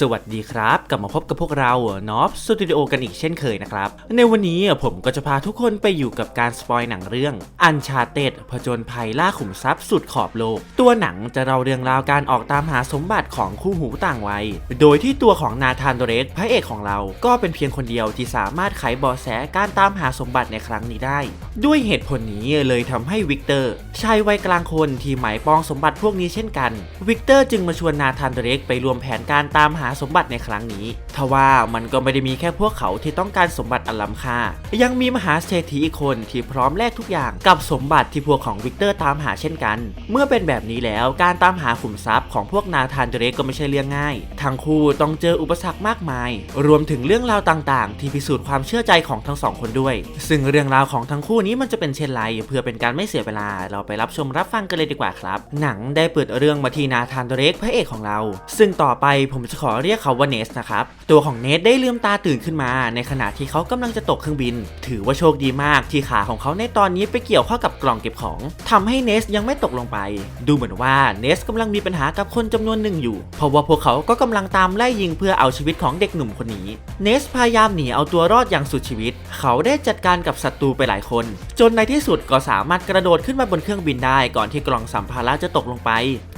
สวัสดีครับ กลับมาพบกับพวกเรานอฟสตูดิโอกันอีกเช่นเคยนะครับ ในวันนี้ผมก็จะพาทุกคนไปอยู่กับการสปอยหนังเรื่องอันชาเต็ดผจญภัยล่าขุมทรัพย์สุดขอบโลก ตัวหนังจะเล่าเรื่องราวการออกตามหาสมบัติของคู่หูต่างวัย โดยที่ตัวของนาธานโดเรสพระเอกของเรา ก็เป็นเพียงคนเดียวที่สามารถไขเบาะแสการตามหาสมบัติในครั้งนี้ได้ ด้วยเหตุผลนี้เลยทำให้วิกเตอร์ชายวัยกลางคนที่หมายปองสมบัติพวกนี้เช่นกัน วิกเตอร์จึงมาชวนนาธานโดรสไปรวมแผนการตามหาสมบัติในครั้งนี้ทว่ามันก็ไม่ได้มีแค่พวกเขาที่ต้องการสมบัติอันล้ำค่า ยังมีมหาเศรษฐีอีกคนที่พร้อมแลกทุกอย่างกับสมบัติที่พวกของวิกเตอร์ตามหาเช่นกัน เมื่อเป็นแบบนี้แล้วการตามหาขุมทรัพย์ของพวกนาธานโดรสก็ไม่ใช่เรื่องง่าย ทั้งคู่ต้องเจออุปสรรคมากมาย รวมถึงเรื่องราวต่างๆ ที่พิสูจน์ความเชื่อใจของทั้งสองคนด้วย ซึ่งเรื่องราวของทั้งคู่นี้มันจะเป็นเช่นไรเพื่อเป็นการไม่เสียเวลา เราไปรับชมรับฟังกันเลยดีกว่าครับ หนังได้เปิดเรื่องมาที่นาธานโดเรสพระเอกของเรา ซึ่งต่อไปผมจะขอเรียกเขาว่าเนสนะครับ ตัวของเนสได้ลืมตาตื่นขึ้นมา ในขณะที่เขากำลังจะตกเครื่องบิน ถือว่าโชคดีมากที่ขาของเขาในตอนนี้ไปเกี่ยวข้อกับกล่องเก็บของทำให้เนสยังไม่ตกลงไป ดูเหมือนว่าเนสกำลังมีปัญหากับคนจำนวนหนึ่งอยู่ เพราะว่าพวกเขาก็กำลังตามไล่ยิงเพื่อเอาชีวิตของเด็กหนุ่มคนนี้ เนสพยายามหนีเอาตัวรอดอย่างสุดชีวิต เขาได้จัดการกับศัตรูไปหลายคนจนในที่สุดก็สามารถกระโดดขึ้นมาบนเครื่องบินได้ก่อนที่กล่องสัมภาระจะตกลงไป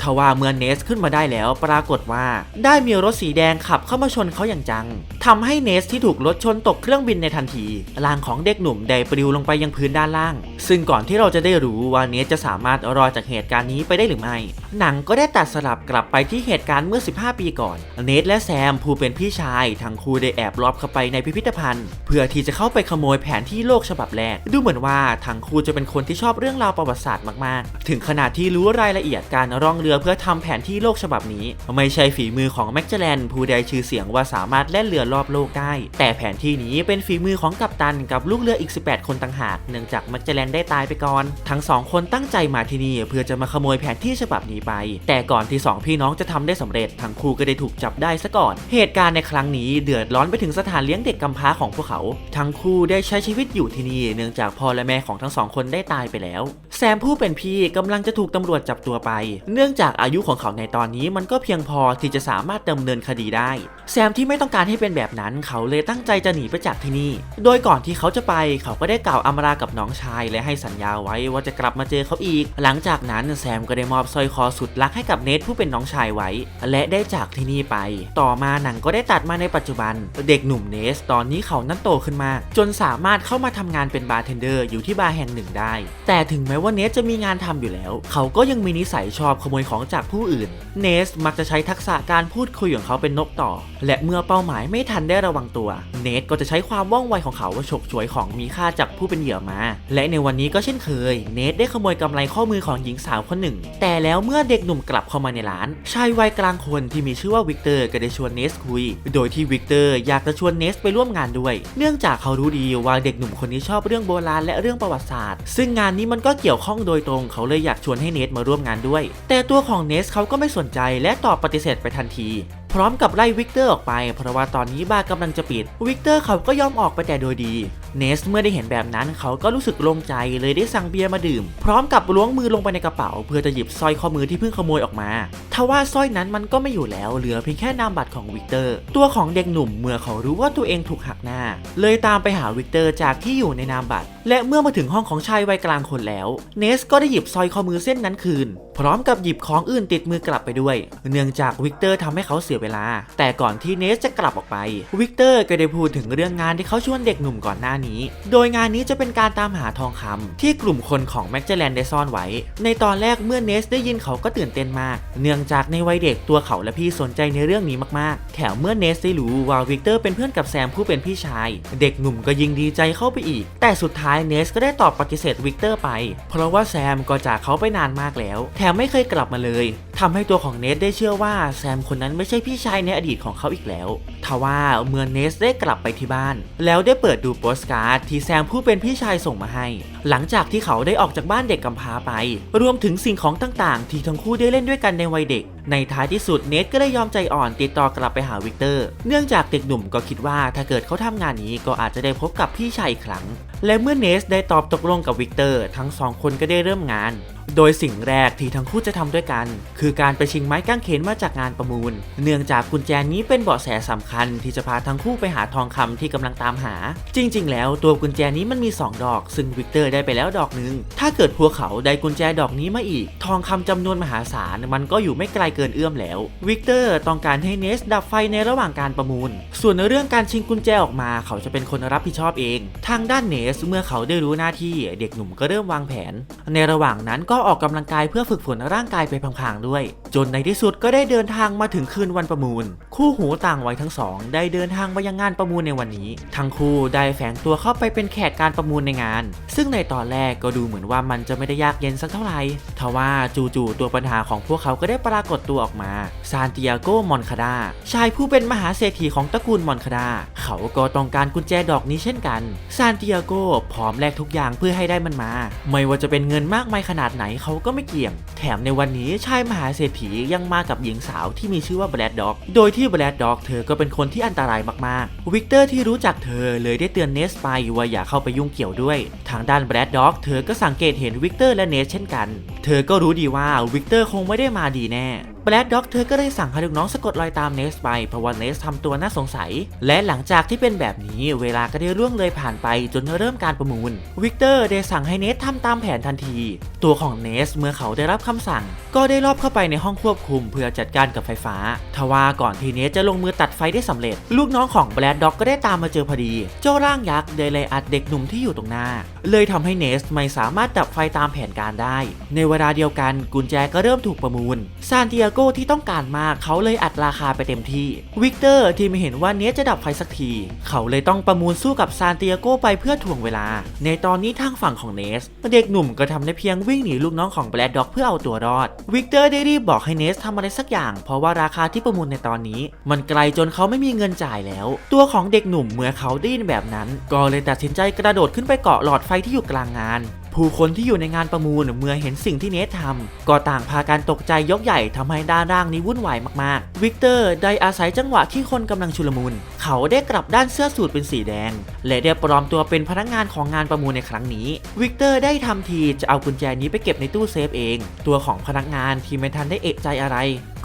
ทว่าเมื่อเนสขึ้นมาได้แล้วปรากฏว่า ได้มีรถสีแดงขับเข้ามาชนเขาอย่างจังทำให้เนสที่ถูกรถชนตกเครื่องบินในทันทีร่างของเด็กหนุ่มได้ปลิวลงไปยังพื้นด้านล่าง ซึ่งก่อนที่เราจะได้รู้ว่าเนสจะสามารถรอดจากเหตุการณ์นี้ไปได้หรือไม่ หนังก็ได้ตัดสลับกลับไปที่เหตุการณ์เมื่อ 15 ปีก่อน เนสและแซมผู้เป็นพี่ชายทั้งคู่ได้แอบลอบเข้าไปในพิพิธภัณฑ์ เพื่อที่จะเข้าไปขโมยแผนที่โลกฉบับแรกดูเหมือนว่าทั้งคู่จะเป็นคนที่ชอบเรื่องราวประวัติศาสตร์มากๆ ถึงขนาดที่รู้รายละเอียดการร่องเรือเพื่อทำแผนที่โลกฉบับนี้ ไม่ใช่ฝีมือของแม็กเจแลนผู้ใดชื่อเสียงว่าสามารถแล่นเรือรอบโลกได้ แต่แผนที่นี้เป็นฝีมือของกัปตันกับลูกเรืออีก 18 คนต่างหาก เนื่องจากแม็กเจแลนได้ตายไปก่อน ทั้งสองคนตั้งใจมาที่นี่เพื่อจะมาขโมยแผนที่ฉบับนี้ไป แต่ก่อนที่สองพี่น้องจะทำได้สำเร็จทั้งคู่ก็ได้ถูกจับได้ซะก่อน เหตุการณ์ในครั้งนี้เดือดร้อนไปถึงสถานเลี้ยงเด็กกำพร้าของพวกเขา ทั้งคู่ได้ใช้ชีวิตอยู่ที่นี่เนื่องจากพ่อและแม่ของทั้งสองคนได้ตายไปแล้ว แซมผู้เป็นพี่กำลังจะถูกตำรวจจับตัวไป เนื่องจากอายุของเขาในตอนนี้มันก็เพียงพอที่จะสามารถดำเนินคดีได้ แซมที่ไม่ต้องการให้เป็นแบบนั้น เขาเลยตั้งใจจะหนีไปจากที่นี่ โดยก่อนที่เขาจะไป เขาก็ได้กล่าวอำลากับน้องชายและให้สัญญาไว้ว่าจะกลับมาเจอเขาอีก หลังจากนั้นแซมก็ได้มอบสร้อยคอสุดลักให้กับเนทผู้เป็นน้องชายไว้ และได้จากที่นี่ไป ต่อมาหนังก็ได้ตัดมาในปัจจุบัน เด็กหนุ่มเนสตอนนี้เขานั้นโตขึ้นมาก จนสามารถเข้ามาทำงานเป็นบาร์เทนเดอร์อยู่ที่บาร์แห่งหนึ่งได้ แต่ถึงแม้ว่าเนสจะมีงานทำอยู่แล้ว เขาก็ยังมีนิสัยชอบขโมยของจากผู้อื่น เนสมักจะใช้ทักษะการพูดคุยของเขาเป็นนกต่อ และเมื่อเป้าหมายไม่ทันได้ระวังตัว เนสก็จะใช้ความว่องไวของเขาว่าฉกฉวยของมีค่าจากผู้เป็นเหยื่อมา และในวันนี้ก็เช่นเคย เนสได้ขโมยกำไรข้อมือของหญิงสาวคนหนึ่ง แต่แล้วเมื่อเด็กหนุ่มกลับเข้ามาในร้าน ชายวัยกลางคนที่มีชื่อว่าวิกเตอร์ก็ได้ชวนเนสคุย โดยที่วิกเตอร์อยากจะชวนเนสไปร่วมงานด้วย เนื่องจากเขารู้ดีว่าเด็กหนุ่มคนนี้ชอบเรื่องโบราณและเรื่องประวัติศาสตร์ ซึ่งงานนี้มันก็เกี่ยวข้องโดยตรงเขาเลยอยากชวนให้เนสมาร่วมงานด้วย แต่ตัวของเนสเขาก็ไม่สนใจและตอบปฏิเสธไปทันที พร้อมกับไล่วิกเตอร์ออกไป เพราะว่าตอนนี้บาร์กำลังจะปิด วิกเตอร์เขาก็ยอมออกไปแต่โดยดี เนสเมื่อได้เห็นแบบนั้นเขาก็รู้สึกโล่งใจเลยได้สั่งเบียร์มาดื่ม พร้อมกับล้วงมือลงไปในกระเป๋า เพื่อจะหยิบสร้อยข้อมือที่เพิ่งขโมยออกมาทว่าสร้อยนั้นมันก็ไม่อยู่แล้วเหลือเพียงแค่นามบัตรของวิกเตอร์ ตัวของเด็กหนุ่มเมื่อเขารู้ว่าตัวเองถูกหักหน้า เลยตามไปหาวิกเตอร์จากที่อยู่ในนามบัตร และเมื่อมาถึงห้องของชายวัยกลางคนแล้ว เนสก็ได้หยิบสร้อยข้อมือเส้นนั้นคืน พร้อมกับหยิบของอื่นติดมือกลับไปด้วย เนื่องจากวิกเตอร์ทำให้เขาเสียเวลา แต่ก่อนที่เนสจะกลับออกไป วิกเตอร์ก็ได้พูดถึงเรื่องงานที่เขาชวนเด็กหนุ่มก่อนหน้านี้ โดยงานนี้จะเป็นการตามหาทองคำที่กลุ่มคนของแม็กเจแลนได้ซ่อนไว้ ในตอนแรกเมื่อเนสได้ยินเขาก็ตื่นเต้นมาก เนื่องจากในวัยเด็กตัวเขาและพี่สนใจในเรื่องนี้มากๆ แถมเมื่อเนสได้รู้ว่าวิกเตอร์เป็นเพื่อนกับแซมผู้เป็นพี่ชาย เด็กหนุ่มก็ยิ่งดีใจเข้าไปอีก แต่สุดท้ายเนสก็ได้ตอบปฏิเสธวิกเตอร์ไป เพราะว่าแซมก็จากเขาไปนานมากแล้ว แถมไม่เคยกลับมาเลยทำให้ตัวของเนสได้เชื่อว่าแซมคนนั้นไม่ใช่พี่ชายในอดีตของเขาอีกแล้ว ทว่าเมื่อเนสได้กลับไปที่บ้าน แล้วได้เปิดดูโปสการ์ดที่แซมผู้เป็นพี่ชายส่งมาให้ หลังจากที่เขาได้ออกจากบ้านเด็กกำพร้าไป รวมถึงสิ่งของต่างๆ ที่ทั้งคู่ได้เล่นด้วยกันในวัยเด็ก ในท้ายที่สุดเนทก็ได้ยอมใจอ่อนติดต่อกลับไปหาวิกเตอร์ เนื่องจากเด็กหนุ่มก็คิดว่าถ้าเกิดเขาทำงานนี้ก็อาจจะได้พบกับพี่ชายอีกครั้ง และเมื่อเนสได้ตอบตกลงกับวิกเตอร์ ทั้งสองคนก็ได้เริ่มงาน โดยสิ่งแรกที่ทั้งคู่จะทำด้วยกัน คือการไปชิงไม้กางเขนมาจากงานประมูล เนื่องจากกุญแจนี้เป็นเบาะแสสำคัญที่จะพาทั้งคู่ไปหาทองคำที่กำลังตามหา จริง ๆ แล้วตัวกุญแจนี้มันมี 2 ดอก ซึ่งวิกเตอร์ได้ไปแล้วดอกหนึ่งถ้าเกิดพวกเขาได้กุญแจดอกนี้มาอีก ทองคำจำนวนมหาศาลมันก็อยู่ไม่ไกลเกินเอื้อมแล้ว วิกเตอร์ต้องการให้เนสดับไฟในระหว่างการประมูล ส่วนในเรื่องการชิงกุญแจออกมา เขาจะเป็นคนรับผิดชอบเอง ทางด้านเนสเมื่อเขาได้รู้หน้าที่ เด็กหนุ่มก็เริ่มวางแผน ในระหว่างนั้นก็ออกกำลังกายเพื่อฝึกฝนร่างกายไปพลางๆด้วย จนในที่สุดก็ได้เดินทางมาถึงคืนวันประมูล คู่หูต่างวัยทั้งสอง ได้เดินทางมายังงานประมูลในวันนี้ ทั้งคู่ได้แฝงตัวเข้าไปเป็นแขกการประมูลในงาน ซึ่งในตอนแรกก็ดูเหมือนว่ามันจะไม่ได้ยากเย็นสักเท่าไหร่ทว่าจู่ๆตัวปัญหาของพวกเขาก็ได้ปรากฏตัวออกมา ซานติอาโก มอนคาดา ชายผู้เป็นมหาเศรษฐีของตระกูลมอนคาดา เขาก็ต้องการกุญแจดอกนี้เช่นกัน ซานติอาโกพร้อมแลกทุกอย่างเพื่อให้ได้มันมา ไม่ว่าจะเป็นเงินมากมายขนาดไหนเขาก็ไม่เกี่ยง แถมในวันนี้ชายมหาเศรษฐียังมากับหญิงสาวที่มีชื่อว่าแบลดด็อก โดยที่แบลดด็อกเธอก็เป็นคนที่อันตรายมากๆ วิกเตอร์ที่รู้จักเธอเลยได้เตือนเนสไปว่าอย่าเข้าไปยุ่งเกี่ยวด้วย ทางด้านแบลดด็อกเธอก็สังเกตเห็นวิกเตอร์และเนสเช่นกัน เธอก็รู้ดีว่าวิกเตอร์คงไม่ได้มาดีแน่ แบล็ดด็อกเธอก็ได้สั่งให้ลูกน้องสะกดรอยตามเนสไปเพราะว่าเนสทำตัวน่าสงสัย และหลังจากที่เป็นแบบนี้เวลาก็ได้ล่วงเลยผ่านไปจนเริ่มการประมูล วิกเตอร์ได้สั่งให้เนสทำตามแผนทันที ตัวของเนสเมื่อเขาได้รับคำสั่ง ก็ได้รอบเข้าไปในห้องควบคุมเพื่อจัดการกับไฟฟ้า ทว่าก่อนที่เนสจะลงมือตัดไฟได้สำเร็จ ลูกน้องของแบล็ดด็อกก็ได้ตามมาเจอพอดี เจ้าร่างยักษ์ได้เลยอัดเด็กหนุ่มที่อยู่ตรงหน้าเลยทำให้เนสไม่สามารถดับไฟตามแผนการได้ ในเวลาเดียวกันกุญแจก็เริ่มถูกประมูล ซานติอาโกที่ต้องการมากเขาเลยอัดราคาไปเต็มที่ วิกเตอร์ที่ไม่เห็นว่าเนสจะดับไฟสักที เขาเลยต้องประมูลสู้กับซานติอาโกไปเพื่อถ่วงเวลา ในตอนนี้ทางฝั่งของเนส เด็กหนุ่มก็ทำได้เพียงวิ่งหนีลูกน้องของแบลดด็อกเพื่อเอาตัวรอด วิกเตอร์ได้รีบบอกให้เนสทำอะไรสักอย่าง เพราะว่าราคาที่ประมูลในตอนนี้ มันไกลจนเขาไม่มีเงินจ่ายแล้ว ตัวของเด็กหนุ่มเมื่อเขาได้ยินแบบนั้น ก็เลยตัดสินใจกระโดดขึ้นไปเกาะหลอดไฟที่อยู่กลางงาน ผู้คนที่อยู่ในงานประมูลเมื่อเห็นสิ่งที่เนสทำก็ต่างพากันตกใจยกใหญ่ทำให้ด้านล่างนี้วุ่นวายมากๆ วิกเตอร์ได้อาศัยจังหวะที่คนกำลังชุลมุน เขาได้กลับด้านเสื้อสูทเป็นสีแดง และได้ปลอมตัวเป็นพนักงานของงานประมูลในครั้งนี้ วิกเตอร์ได้ทำทีจะเอากุญแจนี้ไปเก็บในตู้เซฟเอง ตัวของพนักงานที่ไม่ทันได้เอะใจอะไร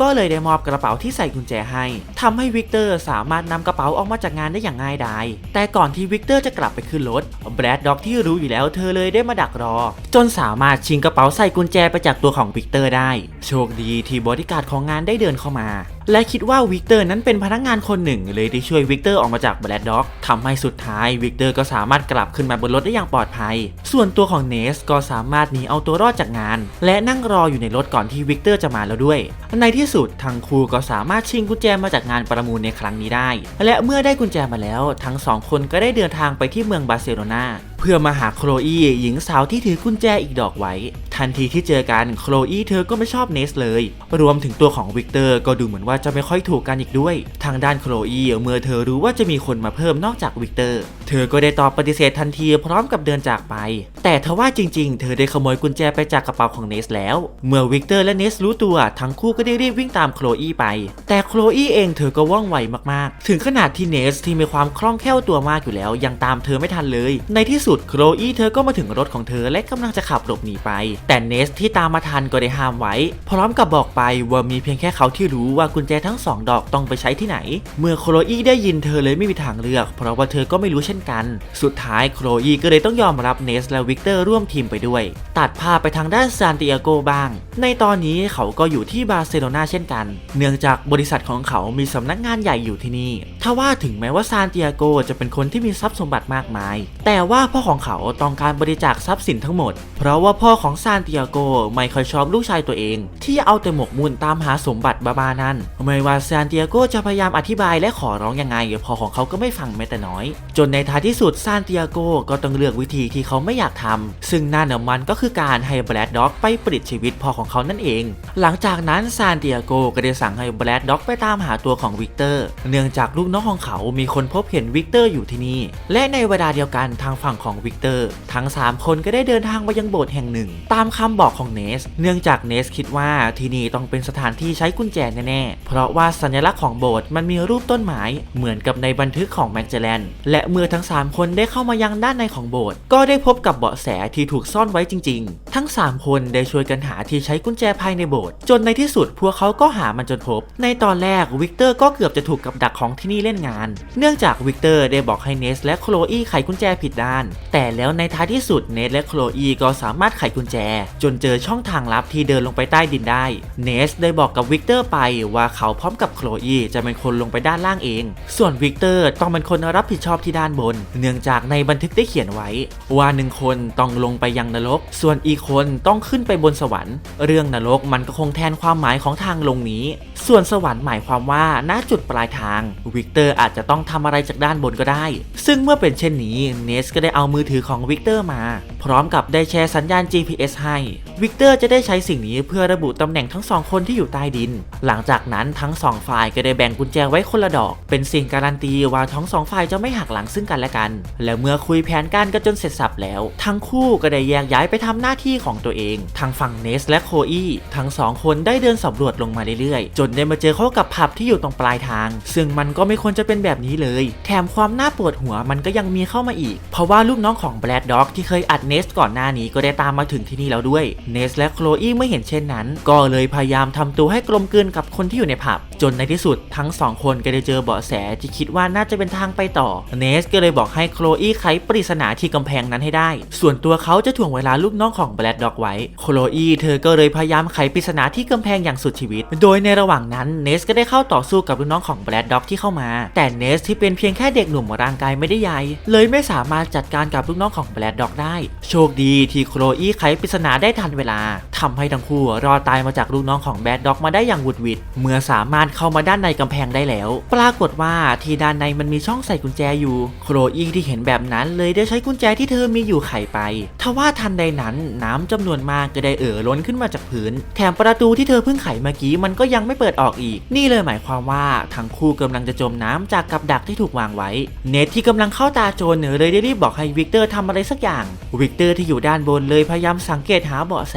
ก็เลยได้มอบกระเป๋าที่ใส่กุญแจให้ทำให้วิกเตอร์สามารถนำกระเป๋าออกมาจากงานได้อย่างง่ายดาย แต่ก่อนที่วิกเตอร์จะกลับไปขึ้นรถแบรดด็อกที่รู้อยู่แล้วเธอเลยได้มาดักรอ จนสามารถชิงกระเป๋าใส่กุญแจไปจากตัวของวิกเตอร์ได้ โชคดีที่บริการดของงานได้เดินเข้ามา และคิดว่าวิกเตอร์นั้นเป็นพนักงานคนหนึ่งเลยได้ช่วยวิกเตอร์ออกมาจากแบรดด็อกทำให้สุดท้ายวิกเตอร์ก็สามารถกลับขึ้นมาบนรถได้อย่างปลอดภัย ส่วนตัวของเนสก็สามารถหนีเอาตัวรอดจากงาน และนั่งรออยู่ในรถก่อนที่วิกเตอร์จะมาแล้วด้วย ในที่สุดทั้งครูก็สามารถชิงกุญแจมาจากงานประมูลในครั้งนี้ได้ และเมื่อได้กุญแจมาแล้ว ทั้งสองคนก็ได้เดินทางไปที่เมืองบาร์เซโลนา พื่อมาหาโคลอีหญิงสาวที่ถือกุญแจอีกดอกไว้ ทันทีที่เจอกันโคลอีเธอก็ไม่ชอบเนสเลย รวมถึงตัวของวิกเตอร์ก็ดูเหมือนว่าจะไม่ค่อยถูกกันอีกด้วย ทางด้านโคลอีเมื่อเธอรู้ว่าจะมีคนมาเพิ่มนอกจากวิกเตอร์ เธอก็ได้ตอบปฏิเสธทันทีพร้อมกับเดินจากไป แต่ทว่าจริงๆ เธอได้ขโมยกุญแจไปจากกระเป๋าของเนสแล้ว เมื่อวิกเตอร์และเนสรู้ตัวทั้งคู่ก็ได้รีบวิ่งตามโคลอีไป แต่โคลอีเองเธอก็ว่องไวมากๆ ถึงขนาดที่เนสที่มีความคล่องแคล่วตัวมากอยู่แล้ว ยังตามเธอไม่ทันเลย ในที่สุดโคลอีเธอก็มาถึงรถของเธอและกำลังจะขับหลบหนีไป แต่เนสที่ตามมาทันก็ได้ห้ามไว้ พร้อมกับบอกไปว่ามีเพียงแค่เขาที่รู้ว่ากุญแจทั้งสองดอกต้องไปใช้ที่ไหน เมื่อโคลอีได้ยินเธอเลยไม่มีทางเลือก เพราะว่าเธอก็ไม่รู้เช่นกัน สุดท้ายโคลอีก็เลยต้องยอมรับเนสและวิกเตอร์ร่วมทีมไปด้วย ตัดภาพไปทางด้านซานติอาโกบ้าง ในตอนนี้เขาก็อยู่ที่บาร์เซโลนาเช่นกัน เนื่องจากบริษัทของเขามีสำนักงานใหญ่อยู่ที่นี่ทว่าถึงแม้ว่าซานติอาโกจะเป็นคนที่มีทรัพย์สมบัติมากมาย แต่ว่าพ่อของเขาต้องการบริจาคทรัพย์สินทั้งหมด เพราะว่าพ่อของซานติอาโกไม่ค่อยชอบลูกชายตัวเอง ที่เอาแต่หมกมุ่นตามหาสมบัติบ้าๆนั่นไม่ว่าซานติอาโกจะพยายามอธิบายและขอร้องยังไงพ่อของเขาก็ไม่ฟังแม้แต่น้อยจนในท้ายที่สุดซานติอาโกก็ต้องเลือกวิธีที่เขาไม่อยากทำซึ่งนั่นมันก็คือการให้แบลดด็อกไปปลิดชีวิตพ่อของเขานั่นเอง หลังจากนั้นซานติอาโกก็ได้สั่งให้แบลดด็อกไปตามหาตัวของวิกเตอร์ เนื่องจากลูกน้องของเขามีคนพบเห็นวิกเตอร์อยู่ที่นี่ และในเวลาเดียวกันทางฝั่งของวิกเตอร์ ทั้ง 3 คนก็ได้เดินทางไปยังโบสถ์แห่งหนึ่ง ตามคำบอกของเนส เนื่องจากเนสคิดว่าที่นี่ต้องเป็นสถานที่ใช้กุญแจแน่ๆ เพราะว่าสัญลักษณ์ของโบสถ์มันมีรูปต้นไม้เหมือนกับในบันทึกของแมกเจแลนและเมื่อทั้ง 3 คนได้เข้ามายังด้านในของโบสถ์ก็ได้พบกับเบาะแสที่ถูกซ่อนไว้จริง ๆ ทั้ง 3 คนได้ช่วยกันหาที่ใช้กุญแจภายในโบสถ์จนในที่สุดพวกเขาก็หามันจนพบ ในตอนแรกวิกเตอร์ก็เกือบจะถูกกับดักของที่นี่เล่นงาน เนื่องจากวิกเตอร์ได้บอกให้เนสและโคลอีไขกุญแจผิดด้าน แต่แล้วในท้ายที่สุดเนสและโคลอีก็สามารถไขกุญแจ จนเจอช่องทางลับที่เดินลงไปใต้ดินได้ เนสได้บอกกับวิกเตอร์ไปว่าเขาพร้อมกับโคลอีจะเป็นคนลงไปด้านล่างเอง ส่วนวิกเตอร์ต้องเป็นคนรับผิดชอบที่ด้านบน เนื่องจากในบันทึกได้เขียนไว้ ว่าหนึ่งคนต้องลงไปยังนรก ส่วนอีกคนต้องขึ้นไปบนสวรรค์ เรื่องนรกมันก็คงแทนความหมายของทางลงนี้ ส่วนสวรรค์หมายความว่าณจุดปลายทาง วิกเตอร์อาจจะต้องทำอะไรจากด้านบนก็ได้ ซึ่งเมื่อเป็นเช่นนี้เนสก็ได้เอามือถือของวิกเตอร์มา พร้อมกับได้แชร์สัญญาณ GPS ให้วิกเตอร์จะได้ใช้สิ่งนี้เพื่อระบุตำแหน่งทั้งสองคนที่อยู่ใต้ดิน หลังจากนั้นทั้งสองฝ่ายก็ได้แบ่งกุญแจไว้คนละดอก เป็นสิ่งการันตีว่าทั้งสองฝ่ายจะไม่หักหลังซึ่งกันและกัน และเมื่อคุยแผนการกันจนเสร็จสับแล้ว ทั้งคู่ก็ได้แยกย้ายไปทำหน้าที่ของตัวเอง ทางฝั่งเนสและโคอีทั้งสองคนได้เดินสำรวจลงมาเรื่อยๆ จนได้มาเจอเข้ากับผับที่อยู่ตรงปลายทาง ซึ่งมันก็ไม่ควรจะเป็นแบบนี้เลย แถมความน่าปวดหัวมันก็ยังมีเข้ามาอีก เพราะว่าลูกน้องของแบล็ดด็อกที่เคยอัดเนสก่อนหน้านี้ก็ได้ตามมาถึงที่นี่แล้วด้วย เนสและโคลอีเมื่อเห็นเช่นนั้น ก็เลยพยายามทำตัวให้กลมกลืนกับคนที่อยู่ในผับ จนในที่สุดทั้งสองคนก็ได้เจอเบาะแสที่คิดว่าน่าจะเป็นทางไปต่อ เนสก็เลยบอกให้โคลอีไขปริศนาที่กำแพงนั้นให้ได้ ส่วนตัวเขาจะถ่วงเวลาลูกน้องของแบลดด็อกไว้ โคลอีเธอก็เลยพยายามไขปริศนาที่กำแพงอย่างสุดชีวิต โดยในระหว่างนั้นเนสก็ได้เข้าต่อสู้กับลูกน้องของแบลดด็อกที่เข้ามา แต่เนสที่เป็นเพียงแค่เด็กหนุ่มร่างกายไม่ได้ใหญ่เลยไม่สามารถจัดการกับลูกน้องของแบลดด็อกได้ โชคดีที่โคลอีไขปริศนาได้ทันเวลาทำให้ทั้งคู่รอดตายมาจากลูกน้องของแบลดด็อกมาได้อย่างหวุดวิดเมื่อสามารถเข้ามาด้านในกำแพงได้แล้ว ปรากฏว่าที่ด้านในมันมีช่องใส่กุญแจอยู่ โคลอีที่เห็นแบบนั้นเลยได้ใช้กุญแจที่เธอมีอยู่ไขไป ทว่าทันใดนั้นน้ำจำนวนมากก็ได้เอ่อล้นขึ้นมาจากพื้น แถมประตูที่เธอเพิ่งไขเมื่อกี้มันก็ยังไม่เปิดออกอีก นี่เลยหมายความว่าทั้งคู่กำลังจะจมน้ำจากกับดักที่ถูกวางไว้ เนทที่กำลังเข้าตาโจรเลยได้รีบบอกให้วิกเตอร์ทำอะไรสักอย่าง วิกเตอร์ที่อยู่ด้านบนเลยพยายามสังเกตหาเบาะแส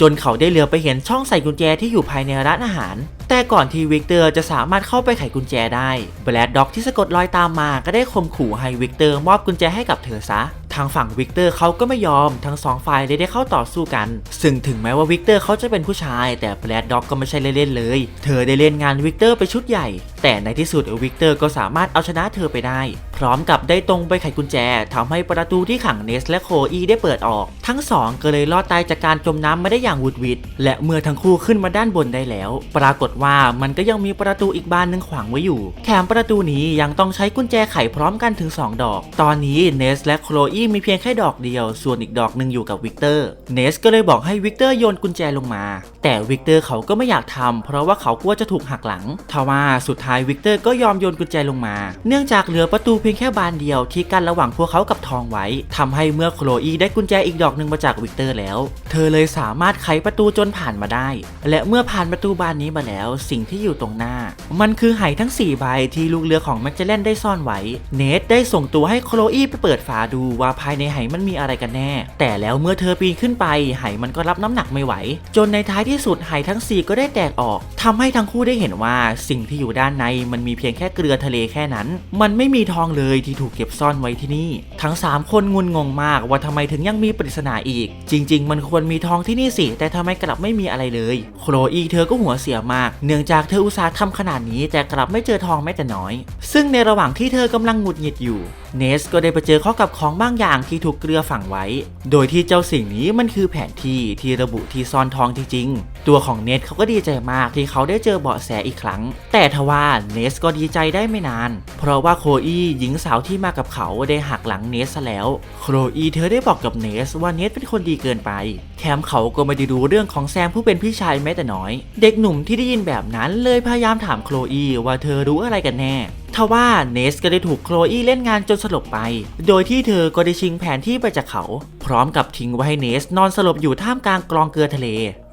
จนเขาได้เหลือไปเห็นช่องใส่กุญแจที่อยู่ภายในร้านอาหาร แต่ก่อนที่วิกเตอร์จะสามารถเข้าไปไขกุญแจได้แบลดด็อกที่สะกดรอยตามมาก็ได้ข่มขู่ให้วิกเตอร์มอบกุญแจให้กับเธอซะทางฝั่งวิกเตอร์เขาก็ไม่ยอมทั้งสองฝ่ายเลยได้เข้าต่อสู้กัน ซึ่งถึงแม้ว่าวิกเตอร์เขาจะเป็นผู้ชาย แต่แบลดด็อกก็ไม่ใช่เล่นๆเลย เธอได้เล่นงานวิกเตอร์ไปชุดใหญ่แต่ในที่สุดวิกเตอร์ก็สามารถเอาชนะเธอไปได้ พร้อมกับได้ตรงไปไขกุญแจทำให้ประตูที่ขังเนสและโคอีได้เปิดออก ทั้งสองก็เลยรอดตายจากการจมน้ำมาได้อย่างหวุดหวิดและเมื่อทั้งคู่ขึ้นมาด้านบนได้แล้ว ปรากฏว่ามันก็ยังมีประตูอีกบานหนึ่งขวางไว้อยู่แถมประตูนี้ยังต้องใช้กุญแจไขพร้อมกันถึง 2 ดอก ตอนนี้เนสและโคลอีมีเพียงแค่ดอกเดียว ส่วนอีกดอกหนึ่งอยู่กับวิกเตอร์ เนสก็เลยบอกให้วิกเตอร์โยนกุญแจลงมา แต่วิกเตอร์เขาก็ไม่อยากทำเพราะว่าเขากลัวจะถูกหักหลังทว่าสุดท้ายวิกเตอร์ก็ยอมโยนกุญแจลงมา เนื่องจากเหลือประตูเพียงแค่บานเดียวที่กั้นระหว่างพวกเขากับทองไว้ทำให้เมื่อโคลอีได้กุญแจอีกดอกหนึ่งมาจากวิกเตอร์แล้ว เธอเลยสามารถไขประตูจนผ่านมาได้ และเมื่อผ่านประตูบานนี้มาแล้ว สิ่งที่อยู่ตรงหน้า มันคือไหทั้ง4ใบที่ลูกเรือของแมกเจเลนได้ซ่อนไว้ เนทได้ส่งตัวให้โคลอีไปเปิดฝาดูว่าภายในไหมันมีอะไรกันแน่ แต่แล้วเมื่อเธอปีนขึ้นไป ไหมันก็รับน้ำหนักไม่ไหว จนในท้ายที่สุดไหทั้ง 4 ก็ได้แตกออกทำให้ทั้งคู่ได้เห็นว่าสิ่งที่อยู่ด้านในมันมีเพียงแค่เกลือทะเลแค่นั้น มันไม่มีทองเลยที่ถูกเก็บซ่อนไว้ที่นี่ ทั้ง 3 คนงุนงงมากว่าทำไมถึงยังมีปริศนาอีก จริง ๆ มันควรมีทองที่นี่สิ แต่ทำไมกลับไม่มีอะไรเลยโคลอีเธอก็หัวเสียมาก เนื่องจากเธออุตส่าห์ทำขนาดนี้แต่กลับไม่เจอทองแม้แต่น้อย ซึ่งในระหว่างที่เธอกำลังหงุดหงิดอยู่เนสก็ได้ไปเจอข้ากับของบางอย่างที่ถูกเกลือฝังไว้ โดยที่เจ้าสิ่งนี้มันคือแผนที่ที่ระบุที่ซ่อนทองจริงๆ ตัวของเนสเขาก็ดีใจมากที่เขาได้เจอเบาะแสอีกครั้ง แต่ทว่าเนสก็ดีใจได้ไม่นาน เพราะว่าโคอีหญิงสาวที่มากับเขาได้หักหลังเนสแล้ว โคลอีเธอได้บอกกับเนสว่าเนสเป็นคนดีเกินไป แถมเขาก็ไม่ได้ดูเรื่องของแซมผู้เป็นพี่ชายแม้แต่น้อย เด็กหนุ่มที่ได้ยินแบบนั้นเลยพยายามถามโคลอีว่าเธอรู้อะไรกันแน่ ทว่าเนสก็ได้ถูกโคลอี้เล่นงานจนสลบไป โดยที่เธอก็ได้ชิงแผนที่ไปจากเขา พร้อมกับทิ้งไว้ให้เนสนอนสลบอยู่ท่ามกลางกลองเกลือทะเล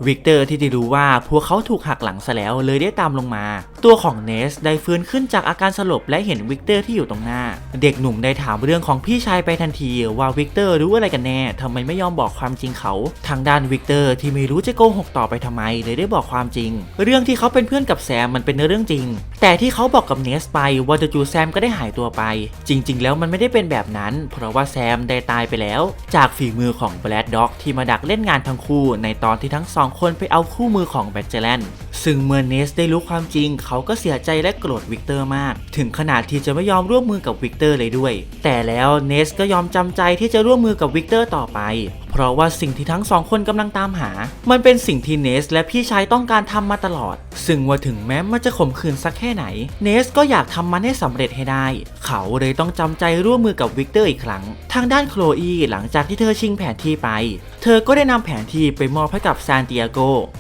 วิกเตอร์ที่ได้รู้ว่าพวกเขาถูกหักหลังซะแล้วเลยได้ตามลงมา ตัวของเนสได้ฟื้นขึ้นจากอาการสลบและเห็นวิกเตอร์ที่อยู่ตรงหน้า เด็กหนุ่มได้ถามเรื่องของพี่ชายไปทันทีว่าวิกเตอร์รู้อะไรกันแน่ทำไมไม่ยอมบอกความจริงเขา ทางด้านวิกเตอร์ที่ไม่รู้จะโกหกต่อไปทำไมเลยได้บอกความจริง เรื่องที่เขาเป็นเพื่อนกับแซมมันเป็นเรื่องจริง แต่ที่เขาบอกกับเนสไปว่าจู่ๆแซมก็ได้หายตัวไป จริง ๆ แล้วมันไม่ได้เป็นแบบนั้น เพราะว่าแซมได้ตายไปแล้ว จากฝีมือของแบล็ดด็อกที่มาดักเล่นงานทั้งคู่ในตอนที่ทั้งสองคนไปเอาคู่มือของแบทเจแลน ซึ่งเมื่อเนสได้รู้ความจริง เขาก็เสียใจและโกรธวิกเตอร์มาก ถึงขนาดที่จะไม่ยอมร่วมมือกับวิกเตอร์เลยด้วย แต่แล้วเนสก็ยอมจำใจที่จะร่วมมือกับวิกเตอร์ต่อไป เพราะว่าสิ่งที่ทั้งสองคนกำลังตามหา มันเป็นสิ่งที่เนสและพี่ชายต้องการทำมาตลอด ซึ่งว่าถึงแม้มันจะขมขื่นสักแค่ไหน เนสก็อยากทำมันให้สำเร็จให้ได้ เขาเลยต้องจำใจร่วมมือกับวิกเตอร์อีกครั้ง ทางด้านโคลอีหลังจากที่เธอชิงแผนที่ไป เธอก็ได้นำแผนที่ไปมอบให้กับซานติอาโก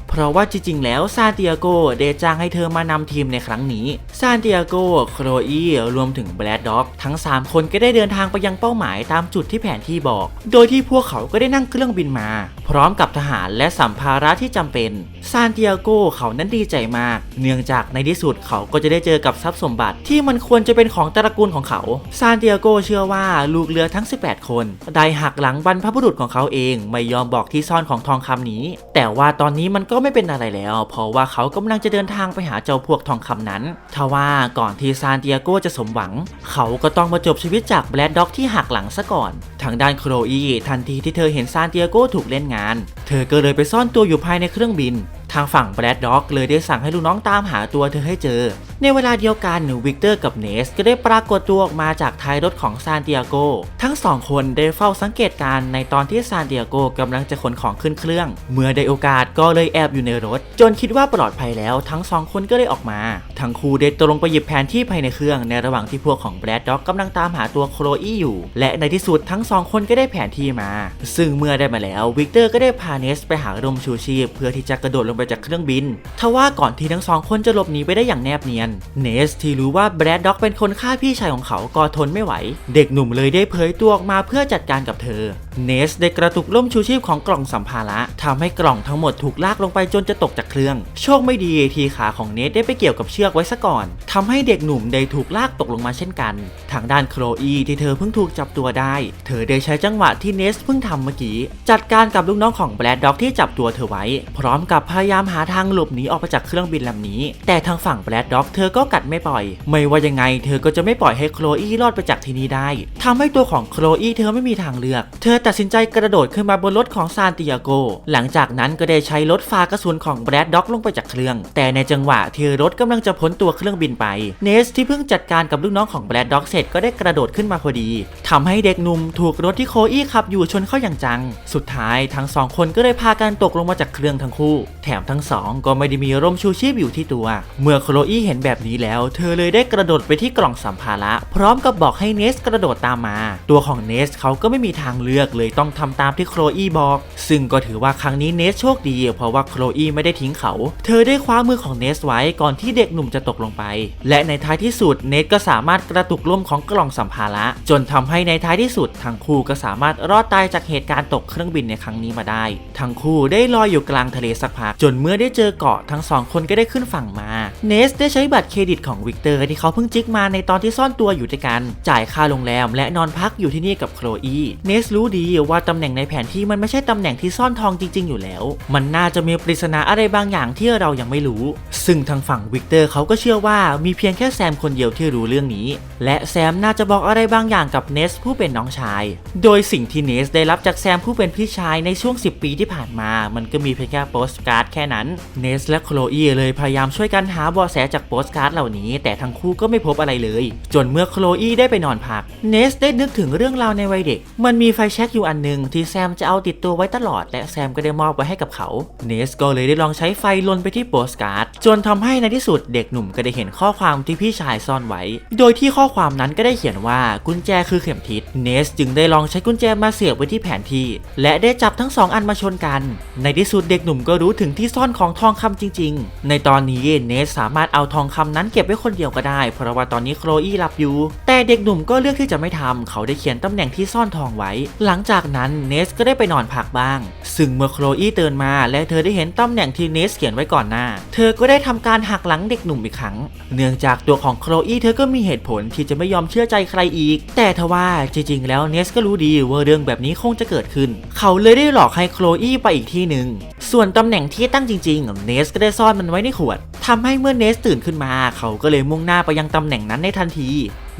เพราะว่าจริงๆ แล้วซานติอาโกได้จ้างให้เธอมานำทีมในครั้งนี้ ซานติอาโก โคลอีรวมถึงแบลดด็อกทั้ง 3 คนก็ได้เดินทางไปยังเป้าหมายตามจุดที่แผนที่บอก โดยที่พวกเขาก็ได้นั่งเครื่องบินมา พร้อมกับทหารและสัมภาระที่จำเป็น ซานติอาโกเขานั้นดีใจมาก เนื่องจากในที่สุดเขาก็จะได้เจอกับทรัพย์สมบัติที่มันควรจะเป็นของตระกูลของเขา ซานติอาโกเชื่อว่าลูกเรือทั้ง 18 คนได้หักหลังบรรพบุรุษของเขาเอง ไม่ยอมบอกที่ซ่อนของทองคำนี้ แต่ว่าตอนนี้มันก็ไม่เป็นอะไรแล้ว เพราะว่าเขากำลังจะเดินทางไปหาเจ้าพวกทองคำนั้นทว่าก่อนที่ซานติอาโกจะสมหวัง เขาก็ต้องมาจบชีวิตจากแบล็ดด็อกที่หักหลังซะก่อน ทางด้านโครอีทันทีที่เธอเห็นซานติอาโกถูกเล่นงาน เธอก็เลยไปซ่อนตัวอยู่ภายในเครื่องบิน ทางฝั่งแบล็ดด็อกเลยได้สั่งให้ลูกน้องตามหาตัวเธอให้เจอ ในเวลาเดียวกันวิกเตอร์กับเนสก็ได้ปรากฏตัวออกมาจากท้ายรถของซานติอาโก ทั้งสองคนได้เฝ้าสังเกตการ์ในตอนที่ซานติอาโกกำลังจะขนของขึ้นเครื่อง เมื่อได้โอกาสก็เลยแอบอยู่ในรถ จนคิดว่าปลอดภัยแล้ว ทั้งสองคนก็เลยออกมา ทั้งคู่ได้ตกลงไปหยิบแผนที่ภายในเครื่องในระหว่างที่พวกของแบล็ดด็อกกำลังตามหาตัวโคลอี้อยู่ และในที่สุดทั้งสองคนก็ได้แผนที่มา ซึ่งเมื่อได้มาแล้ววิกเตอร์ก็ได้พาเนสไปหาร่มชูชีพ เพื่อที่จะกระโดดลงไปจากเครื่องบิน ทว่าก่อนที่ทั้งสองคนจะหลบหนีไปได้อย่างแนบเนียนเนสที่รู้ว่าแบรดด็อกเป็นคนฆ่าพี่ชายของเขาก็ทนไม่ไหว เด็กหนุ่มเลยได้เผยตัวออกมาเพื่อจัดการกับเธอ เนสได้กระตุกล่มชูชีพของกล่องสัมภาระทำให้กล่องทั้งหมดถูกลากลงไปจนจะตกจากเครื่อง โชคไม่ดีทีขาของเนสได้ไปเกี่ยวกับเชือกไว้ซะก่อนทำให้เด็กหนุ่มได้ถูกลากตกลงมาเช่นกัน ทางด้านโคลอีที่เธอเพิ่งถูกจับตัวได้ เธอได้ใช้จังหวะที่เนสเพิ่งทำเมื่อกี้ จัดการกับลูกน้องของแบรดด็อกที่จับตัวเธอไว้ พร้อมกับพยายามหาทางหลบหนีออกไปจากเครื่องบินลำนี้ แต่ทางฝั่งแบรดด็อกเธอก็กัดไม่ปล่อย ไม่ว่ายังไง เธอก็จะไม่ปล่อยให้โคลอีรอดไปจากที่นี่ได้ทำให้ตัวของโคลอีเธอไม่มีทางเลือก เธอตัดสินใจกระโดดขึ้นมาบนรถของซานติอาโก หลังจากนั้นก็ได้ใช้รถฟากระสุนของแบรดด็อกลงไปจากเครื่อง แต่ในจังหวะที่รถกำลังจะพ้นตัวเครื่องบินไป เนสที่เพิ่งจัดการกับลูกน้องของแบรดด็อกเสร็จก็ได้กระโดดขึ้นมาพอดีทำให้เด็กหนุ่มถูกรถที่โคอี้ขับอยู่ชนเข้าอย่างจัง สุดท้ายทั้งสองคนก็เลยพากันตกลงมาจากเครื่องทั้งคู่ แถมทั้งสองก็ไม่ได้มีร่มชูชีพอยู่ที่ตัว เมื่อโคลอี้เห็นแบบนี้แล้ว เธอเลยได้กระโดดไปที่กล่องสัมภาระ พร้อมกับบอกให้เนสกระโดดตามมา ตัวของเนสเขาก็ไม่มีทางเลือกเลยต้องทำตามที่โคลอี้บอก ซึ่งก็ถือว่าครั้งนี้เนสโชคดี เพราะว่าโคลอี้ไม่ได้ทิ้งเขา เธอได้คว้ามือของเนสไว้ก่อนที่เด็กหนุ่มจะตกลงไป และในท้ายที่สุดเนสก็สามารถกระตุกล่มของกล่องสัมภาระ จนทำให้ในท้ายที่สุดทั้งคู่ก็สามารถรอดตายจากเหตุการณ์ตกเครื่องบินในครั้งนี้มาได้ ทั้งคู่ได้ลอยอยู่กลางทะเลสักพักจนเมื่อได้เจอเกาะทั้งสองคนก็ได้ขึ้นฝั่งมา เนสได้ใช้บบัตรเครดิตของวิกเตอร์ที่เขาเพิ่งจิกมาในตอนที่ซ่อนตัวอยู่ด้วยกัน จ่ายค่าโรงแรมและนอนพักอยู่ที่นี่กับโคลอีเนสรู้ดีว่าตำแหน่งในแผนที่มันไม่ใช่ตำแหน่งที่ซ่อนทองจริง ๆ อยู่แล้ว มันน่าจะมีปริศนาอะไรบางอย่างที่เรายังไม่รู้ ซึ่งทางฝั่งวิกเตอร์เขาก็เชื่อว่ามีเพียงแค่แซมคนเดียวที่รู้เรื่องนี้ และแซมน่าจะบอกอะไรบางอย่างกับเนสผู้เป็นน้องชาย โดยสิ่งที่เนสได้รับจากแซมผู้เป็นพี่ชายในช่วง 10 ปีที่ผ่านมา มันก็มีเพียงแค่โปสการ์ดแค่นั้น เนสและโคลอีเลยพยายามช่วยกันหาเบาะแสจากโปสสการ์ดเหล่านี้ แต่ทั้งคู่ก็ไม่พบอะไรเลย จนเมื่อโคลอีได้ไปนอนพัก เนสได้นึกถึงเรื่องราวในวัยเด็ก มันมีไฟแช็กอยู่อันหนึ่งที่แซมจะเอาติดตัวไว้ตลอด และแซมก็ได้มอบไว้ให้กับเขา เนสก็เลยได้ลองใช้ไฟลนไปที่โปสการ์ดจนทำให้ในที่สุดเด็กหนุ่มก็ได้เห็นข้อความที่พี่ชายซ่อนไว้ โดยที่ข้อความนั้นก็ได้เขียนว่ากุญแจคือเข็มทิศ เนสจึงได้ลองใช้กุญแจมาเสียบไว้ที่แผนที่ และได้จับทั้งสองอันมาชนกัน ในที่สุดเด็กหนุ่มก็รู้ถึงที่ซ่อนของทองคำจริง ๆ ในตอนนี้เนสสามารถเอาทองคำนั้นเก็บไว้คนเดียวก็ได้ เพราะว่าตอนนี้โคลอีหลับอยู่ แต่เด็กหนุ่มก็เลือกที่จะไม่ทำเขาได้เขียนตำแหน่งที่ซ่อนทองไว้ หลังจากนั้นเนสก็ได้ไปนอนพักบ้าง ซึ่งเมื่อโคลอีตื่นมา และเธอได้เห็นตำแหน่งที่เนสเขียนไว้ก่อนหน้า เธอก็ได้ทำการหักหลังเด็กหนุ่มอีกครั้ง เนื่องจากตัวของโคลอีเธอก็มีเหตุผลที่จะไม่ยอมเชื่อใจใครอีก แต่ทว่าจริงๆ แล้วเนสก็รู้ดีว่าเรื่องแบบนี้คงจะเกิดขึ้น เขาเลยได้หลอกให้โคลอีไปอีกที่หนึ่ง ส่วนตำแหน่งที่ตั้งจริงๆ เนสก็ได้ซ่อนมันไว้ในขวดทำให้เมื่อเนสตื่นขึ้นมาเขาก็เลยมุ่งหน้าไปยังตำแหน่งนั้นในทันที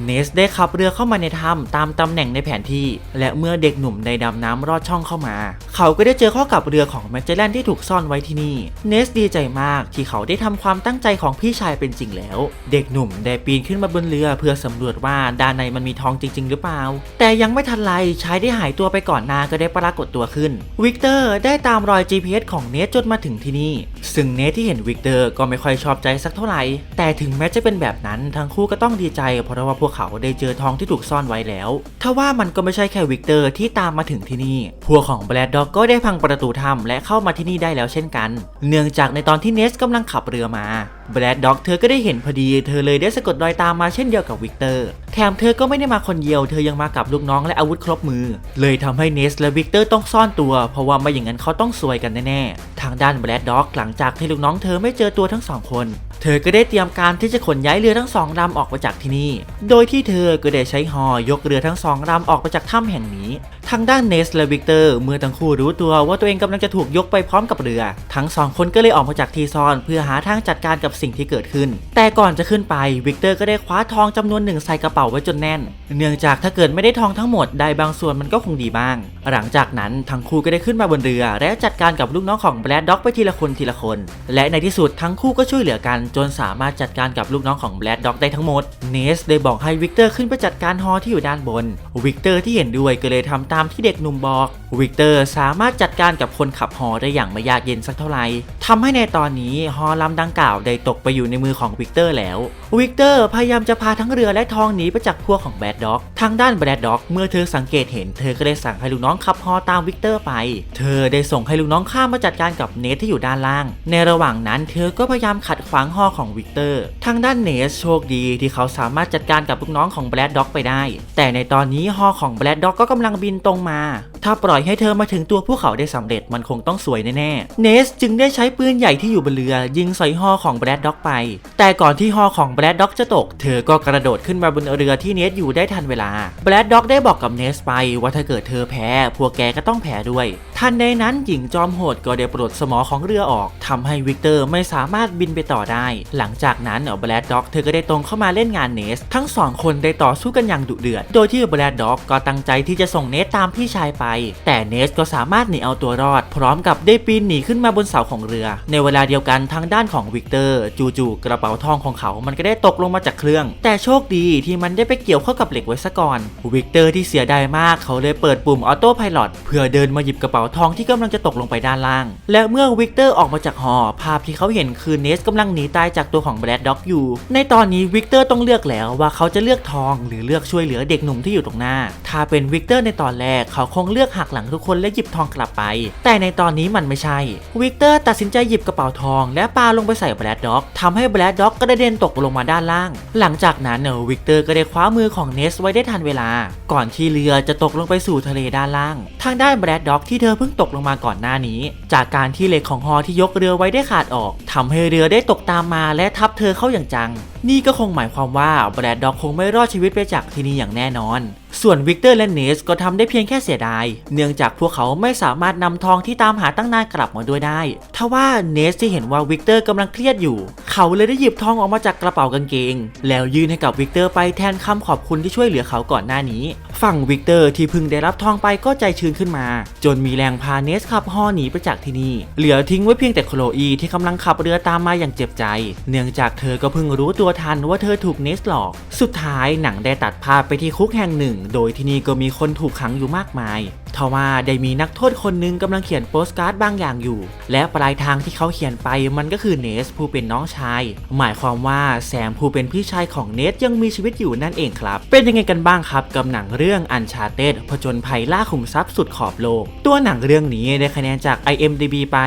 เนสได้ขับเรือเข้ามาในถ้ำตามตำแหน่งในแผนที่ และเมื่อเด็กหนุ่มได้ดำน้ำรอดช่องเข้ามา เขาก็ได้เจอเข้ากับเรือของแมกเจลแลนที่ถูกซ่อนไว้ที่นี่ เนสดีใจมากที่เขาได้ทำความตั้งใจของพี่ชายเป็นจริงแล้ว เด็กหนุ่มได้ปีนขึ้นมาบนเรือเพื่อสำรวจว่าด้านในมันมีทองจริง ๆ หรือเปล่า แต่ยังไม่ทันไรชายได้หายตัวไปก่อนหน้าก็ได้ปรากฏตัวขึ้น วิกเตอร์ได้ตามรอย GPS ของเนสจนมาถึงที่นี่ ซึ่งเนสที่เห็นวิกเตอร์ก็ไม่ค่อยชอบใจสักเท่าไหร่ แต่ถึงแม้จะเป็นแบบนั้นทั้งคู่ก็ต้องดีใจเพราะว่าพววกเขาได้เจอทองที่ถูกซ่อนไว้แล้วทว่ามันก็ไม่ใช่แค่วิกเตอร์ที่ตามมาถึงที่นี่ พวกของแบรดด็อกก็ได้พังประตูถ้ำและเข้ามาที่นี่ได้แล้วเช่นกัน เนื่องจากในตอนที่เนสกำลังขับเรือมาแบรดด็อกเธอก็ได้เห็นพอดี เธอเลยได้สะกดรอยตามมาเช่นเดียวกับวิกเตอร์ แถมเธอก็ไม่ได้มาคนเดียว เธอยังมากับลูกน้องและอาวุธครบมือ เลยทำให้เนสและวิกเตอร์ต้องซ่อนตัว เพราะว่าไม่อย่างนั้นเขาต้องซวยกันแน่ๆ ทางด้านแบรดด็อกหลังจากที่ลูกน้องเธอไม่เจอตัวทั้งสองคน เธอก็ได้เตรียมการที่จะขนย้ายเรือทั้งสองลำออกไปจากที่นี่ โดยที่เธอก็ได้ใช้ฮอยกเรือทั้งสองลำออกไปจากถ้ำแห่งนี้ ทางด้านเนสและวิกเตอร์เมื่อทั้งคู่รู้ตัวว่าตัวเองกำลังจะถูกยกไปพร้อมกับเรือ ทั้งสองคนก็เลยออกมาจากทีซอน เพื่อหาทางจัดการกับสิ่งที่เกิดขึ้น แต่ก่อนจะขึ้นไปวิกเตอร์ก็ได้คว้าทองจำนวนหนึ่งใส่กระเป๋าไว้จนแน่น เนื่องจากถ้าเกิดไม่ได้ทองทั้งหมดได้บางส่วนมันก็คงดีบ้าง หลังจากนั้นทั้งคู่ก็ได้ขึ้นมาบนเรือ และจัดการกับลูกน้องของแบรดด็อกไปทีละคนทีละคน และในที่สุดทั้งคู่ก็ช่วยเหลือกันจนสามารถจัดการกับลูกน้องของแบรดด็อกได้ทั้งหมด เนสได้บอกให้วิกเตอร์ขึ้นไปจัดการฮอที่อยู่ด้านบน วิกเตอร์ที่เห็นด้วยก็เลยทำตามที่เด็กหนุ่มบอก วิกเตอร์สามารถจัดการกับคนขับฮอได้อย่างไม่ยากเย็นสักเท่าไหร่ทำให้ในตอนนี้ฮอลำดังกล่าวได้ตกไปอยู่ในมือของวิกเตอร์แล้ว วิกเตอร์พยายามจะพาทั้งเรือและทองหนีไปจากพวกของแบดด็อก ทางด้านแบดด็อกเมื่อเธอสังเกตเห็นเธอก็ได้สั่งให้ลูกน้องขับฮอตามวิกเตอร์ไป เธอได้ส่งให้ลูกน้องข้ามมาจัดการกับเนทที่อยู่ด้านล่าง ในระหว่างนั้นเธอก็พยายามขัดขวางฮอของวิกเตอร์ ทางด้านเนสโชคดีที่เขาสามารถจัดการกับลูกน้องของแบดด็อกไปได้ แต่ในตอนนี้ฮอของแบดด็อกก็กำลังบินตรงมา ถ้าปล่อยให้เธอมาถึงตัวพวกเขาได้สำเร็จมันคงต้องสวยแน่ๆ เนสจึงได้ใช้ปืนใหญ่ที่อยู่บนเรือ ยิงใส่ฮอของแบรดด็อกไป แต่ก่อนที่ฮอของแบรดด็อกจะตก เธอก็กระโดดขึ้นมาบนเรือที่เนสอยู่ได้ทันเวลา แบรดด็อกได้บอกกับเนสไปว่าถ้าเกิดเธอแพ้ พวกแกก็ต้องแพ้ด้วย ทันใดนั้นหญิงจอมโหดก็ได้ปลดสมอของเรือออกทำให้วิกเตอร์ไม่สามารถบินไปต่อได้ หลังจากนั้นแบรดด็อกเธอก็ได้ตรงเข้ามาเล่นงานเนส ทั้งสองคนได้ต่อสู้กันอย่างดุเดือด โดยที่แบรดด็อกก็ตั้งใจที่จะส่งเนสตามพี่ชายไปแต่เนสก็สามารถหนีเอาตัวรอด พร้อมกับได้ปีนหนีขึ้นมาบนเสาของเรือ ในเวลาเดียวกันทางด้านของวิกเตอร์ จู่ๆกระเป๋าทองของเขามันก็ได้ตกลงมาจากเครื่อง แต่โชคดีที่มันได้ไปเกี่ยวเข้ากับเหล็กไว้ซะก่อนวิกเตอร์ที่เสียดายมากเขาเลยเปิดปุ่มออโต้พลอตเพื่อเดินมาหยิบกระเป๋าทองที่กำลังจะตกลงไปด้านล่าง และเมื่อวิกเตอร์ออกมาจากหอภาพที่เขาเห็นคือเนสกำลังหนีตายจากตัวของแบรดด็อกอยู่ ในตอนนี้วิกเตอร์ต้องเลือกแล้วว่าเขาจะเลือกทอง หรือเลือกช่วยเหลือเด็กหนุ่มที่อยู่ตรงหน้า ถ้าเป็นวิกเตอร์ในตอนแรกเขาคงเลือกหักหลังทุกคนและหยิบทองกลับไป แต่ในตอนนี้มันไม่ใช่ วิกเตอร์ตัดสินใจหยิบกระเป๋าทอง และปาลงไปใส่แบรดด็อกทำให้แบรดด็อกกระเด็นตกลงมาด้านล่าง หลังจากนั้นเนอวิกเตอร์ก็ได้คว้ามือของเนสไว้ได้ทันเวลา ก่อนที่เรือจะตกลงไปสู่ทะเลด้านล่าง ทางด้านแบรดด็อกที่เธอเพิ่งตกลงมาก่อนหน้านี้ จากการที่เหล็กของฮอที่ยกเรือไว้ได้ขาดออกทำให้เรือได้ตกตามมาและทับเธอเข้าอย่างจัง นี่ก็คงหมายความว่าแบรดด็อกคงไม่รอดชีวิตไปจากที่นี่อย่างแน่นอน ส่วนวิกเตอร์และเนสก็ทำได้เพียงแค่เสียดาย เนื่องจากพวกเขาไม่สามารถนำทองที่ตามหาตั้งนานกลับมาด้วยได้ ทว่าเนสที่เห็นว่าวิกเตอร์กำลังเครียดอยู่ เขาเลยได้หยิบทองออกมาจากกระเป๋ากางเกง แล้วยื่นให้กับวิกเตอร์ไปแทนคำขอบคุณที่ช่วยเหลือเขาก่อนหน้านี้ ฝั่งวิกเตอร์ที่เพิ่งได้รับทองไปก็ใจชื้นขึ้นมา จนมีแรงพาเนสขับฮอหนีไปจากที่นี่ เหลือทิ้งไว้เพียงแต่โคลอีที่กำลังขับเรือตามมาอย่างเจ็บใจ เนื่องจากเธอก็เพิ่งรู้ตัวทันว่าเธอถูกเนสหลอก สุดท้ายหนังได้ตัดภาพไปที่คุกแห่งหนึ่ง โดยที่นี่ก็มีคนถูกขังอยู่มากมาย ทว่าได้มีนักโทษคนหนึงกำลังเขียนโปสการ์ดบางอย่างอยู่ และปลายทางที่เขาเขียนไปมันก็คือเนสผู้เป็นน้องชาย หมายความว่าแซมผู้เป็นพี่ชายของเนสยังมีชีวิตอยู่นั่นเองครับ เป็นยังไงกันบ้างครับกับหนังเรื่องอันชาเต็ดผจญภัยล่าขุมทรัพย์สุดขอบโลก ตัวหนังเรื่องนี้ได้คะแนนจาก IMDB ไป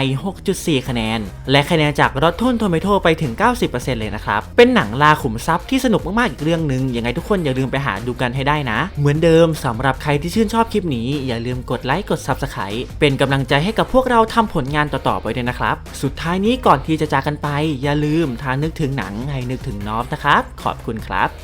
6.4 คะแนน และคะแนนจาก Rotten Tomato ไปถึง 90%เลยนะครับ เป็นหนังล่าขุมทรัพย์ที่สนุกมากๆอีกเรื่องหนึ่งยังไงทุกคนอย่าลืมไปหาดูกันให้ได้นะ เหมือนเดิมสำหรับใครที่ชื่นชอบคลิปนี้อย่าลืมกดไลค์กด Subscribe เป็นกำลังใจให้กับพวกเราทำผลงานต่อๆไปด้วยนะครับ สุดท้ายนี้ก่อนที่จะจากกันไป อย่าลืมถ้านึกถึงหนังให้นึกถึงนอฟนะครับ ขอบคุณครับ